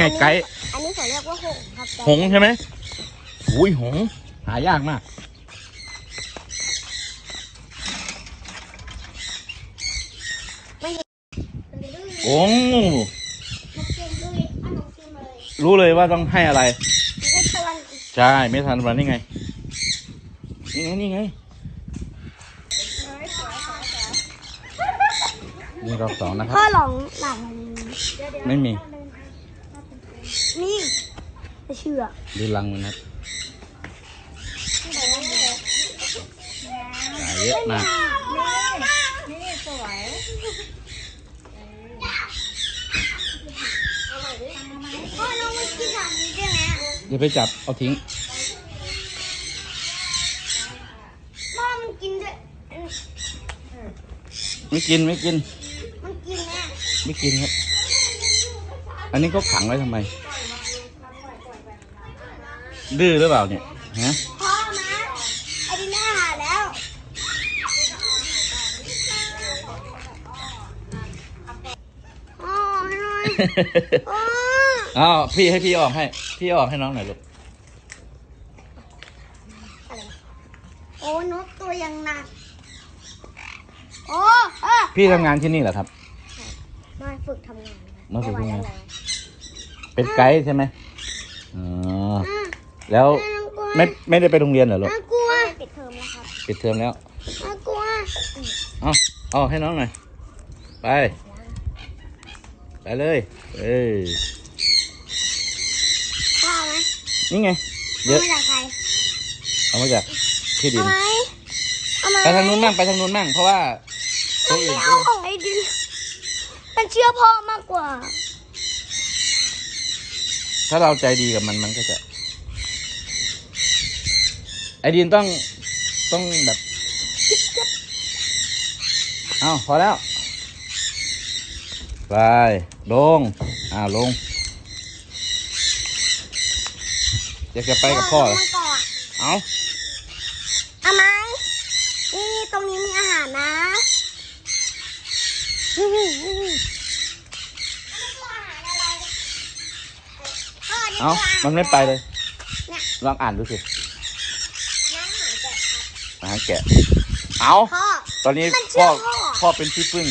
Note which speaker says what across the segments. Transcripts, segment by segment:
Speaker 1: ไงไกด์
Speaker 2: อันนี้เขาเรียกว่าหงส์ครับ
Speaker 1: หงส์ใช่ไหมอุ้ยหงส์หายากมาก โอ้
Speaker 2: นกเชนด้วยอันนกเชนมาเลย
Speaker 1: รู้เลยว่าต้องให้อะไร
Speaker 2: นี่ก็ชวน
Speaker 1: ใช่ ไม่ทันวันนี่ไง นี่ไง นี่ไง นี่รอบสองนะครับ
Speaker 2: พ่อหลงหลัง
Speaker 1: ไม่มี
Speaker 2: นี่ไม่เชื่อ
Speaker 1: ดูรังมันนะครับหาเยอะมาก
Speaker 3: นี่สวย
Speaker 2: พ่อน้องไม่กินแบบนี้ได้ไหม
Speaker 1: เดี๋ยวไปจับเอาทิ้ง
Speaker 2: พ่อมันกินด้วย
Speaker 1: ไม่กินไม่กิน
Speaker 2: มันกินแน่
Speaker 1: ไม่กินครับ อันนี้เขาขังไว้ทำไม ดื้อหรือเปล่าเนี่ยฮะ
Speaker 2: พ่อมาไอ้ดิน่าหาแล้วอ๋อให้หน่อยอ๋อ
Speaker 1: อ้าวพี่ให้พี่ออกให้ พี่ออกให้น้องหน่อยลูก
Speaker 2: โอ้นกตัวยังหนักโอ้เออ
Speaker 1: พี่ทำงานที่นี่เหรอครับ
Speaker 2: มาฝึกทำงาน
Speaker 1: มาฝึกทำงาน
Speaker 2: ไม่ไหว
Speaker 1: เป็นไกด์ใช่ไหมอ๋อ
Speaker 2: แล้ว
Speaker 1: แล้ว
Speaker 2: อะน่ากลัว
Speaker 1: ไม่ไม่ได้ไปโรงเรียนเหรอลูก
Speaker 2: น่ากลัวปิดเทอมแล้วครับ
Speaker 1: ปิดเทอมแล้ว
Speaker 2: น่ากลัว
Speaker 1: เอาเอาให้น้องหน่อยไปไปเลยเออ
Speaker 2: พ่อไหม
Speaker 1: นี่ไงเย
Speaker 2: เอา
Speaker 1: อะ
Speaker 2: มาจากใคร
Speaker 1: เอามาจากที่ดิ
Speaker 2: เอา
Speaker 1: น
Speaker 2: ไหมเอาไหม
Speaker 1: ไปทางนู้นมั่งไปทางนู้นมั่งเพราะว่าตัว
Speaker 2: ไม่
Speaker 1: อื่น
Speaker 2: เอาของไอ้ดินมันเชื่อพ่อมากกว่า
Speaker 1: ถ้าเราใจดีกับมันมันก็จะ ไอดินต้องต้องแบบเอาพอแล้วไปลงอ่าลงอยากจะไปกับพ่อเหรอ
Speaker 2: มันก่อน
Speaker 1: เอา
Speaker 2: เอาไหมนี่ตรงนี้มีอาหารนะนี่นี่นี่นี่พ่อนี่
Speaker 1: เอา
Speaker 2: คืออาหาร
Speaker 1: มันไม่ไปเลย
Speaker 2: เนี่ย
Speaker 1: ลองอ่านดูสิ
Speaker 2: น้ำอาหารแกะครับ
Speaker 1: อาหารแกะ เอา
Speaker 2: พ่อ
Speaker 1: ตอนนี้
Speaker 2: มันเชื่
Speaker 1: พ่อ
Speaker 2: อพ่อ
Speaker 1: พ่อเป็นที่พึ่ง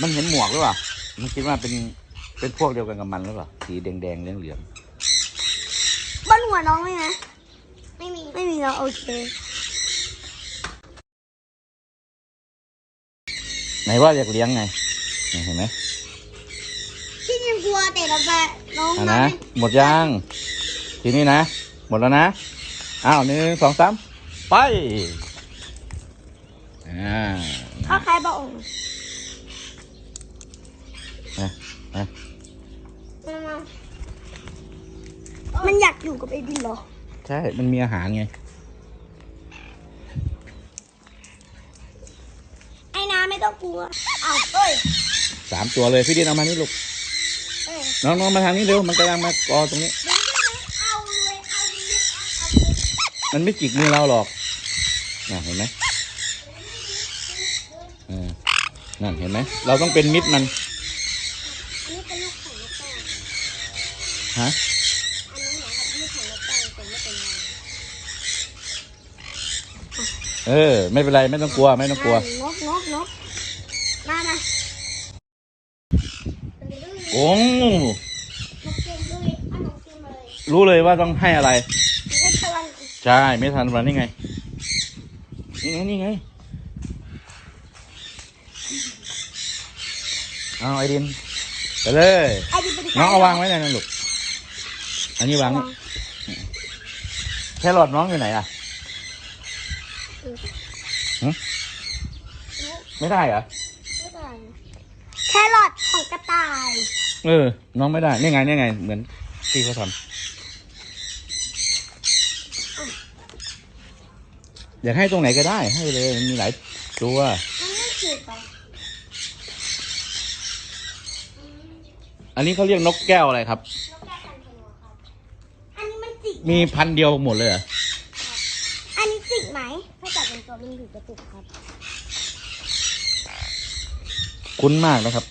Speaker 1: มันเห็นหมวกหรือเปล่า มันคิดว่าเป็น เป็นพวกเดียวกันกับมันหรือเปล่า สีแดงแดงๆเหลืองเหลือง
Speaker 2: บนหัวน้องไหมนะไม่มี ไม่มีแล้วโอเค
Speaker 1: ๆไหนว่าอยากเลี้ยงไงเนี่ยเห็นไหม
Speaker 2: ที่ ยังกลัวแต่เราไปน้อง
Speaker 1: อะ
Speaker 2: มา
Speaker 1: นะ หมดยัง ทีนี้นะ หมดแล้วนะ อ้าวหนึ่งสองสามไป อ่า
Speaker 2: ถ้าใครบอกองค์
Speaker 1: นะนะ
Speaker 2: มามามันอยากอยู่กับไอ้ดินเหรอ
Speaker 1: ใช่ มันมีอาหารไง
Speaker 2: ไอ้น้าไม่ต้องกลัวอ้าวเอ้ย
Speaker 1: สามตัวเลย พี่ดินเอามานี่ลูก
Speaker 2: เอ้ย
Speaker 1: น้องๆมาทางนี้เร็วมันกำลังมากอตรงนี้ มันไม่จิกมือเราหรอกน่ะเห็นไหมเออนั่นเห็นไหมเราต้องเป็นมิตรมันฮะ
Speaker 2: เออ ไม่เป็นไร
Speaker 1: เออไม่เป็นไรไม่ต้องกลัวไม่ต้องกลัว
Speaker 2: นกนกนกมามา
Speaker 1: โอ้
Speaker 2: นกเกมด้วยเอานกเกมมาเลย
Speaker 1: รู้เลยว่าต้องให้อะไร
Speaker 2: นี่ก็ชวน
Speaker 1: ใช่ไม่ทันวันนี่ไง นี่ไงนี่ไงเอาไอดินไปเลย
Speaker 2: ไอ้ดินเป็น
Speaker 1: น้องเอาวางไว้ไหนนะลูกอันนี้วางนี่แครอทน้องอยู่ไหนอะหึไม่ได้เหรอ
Speaker 2: แครอทของกระต่าย
Speaker 1: เออ น้องไม่ได้นี่ไงนี่ไง เหมือนที่เขาทำอยากให้ตรงไหนก็ได้ ให้เลยมันมีหลายตัว
Speaker 2: มันไม่ถูกหรอ
Speaker 1: อันนี้เขาเรียกนกแก้วอะไรครับ
Speaker 2: นกแก้วพันธุ์ครับอันนี้มันจิก
Speaker 1: มีพันธุ์เดียวหมดเลยเหรอ
Speaker 2: อันนี้จิกไหมถ้าจับเป็นตัวมันถึงจะจิกครับ
Speaker 1: คุ้นมากนะครับ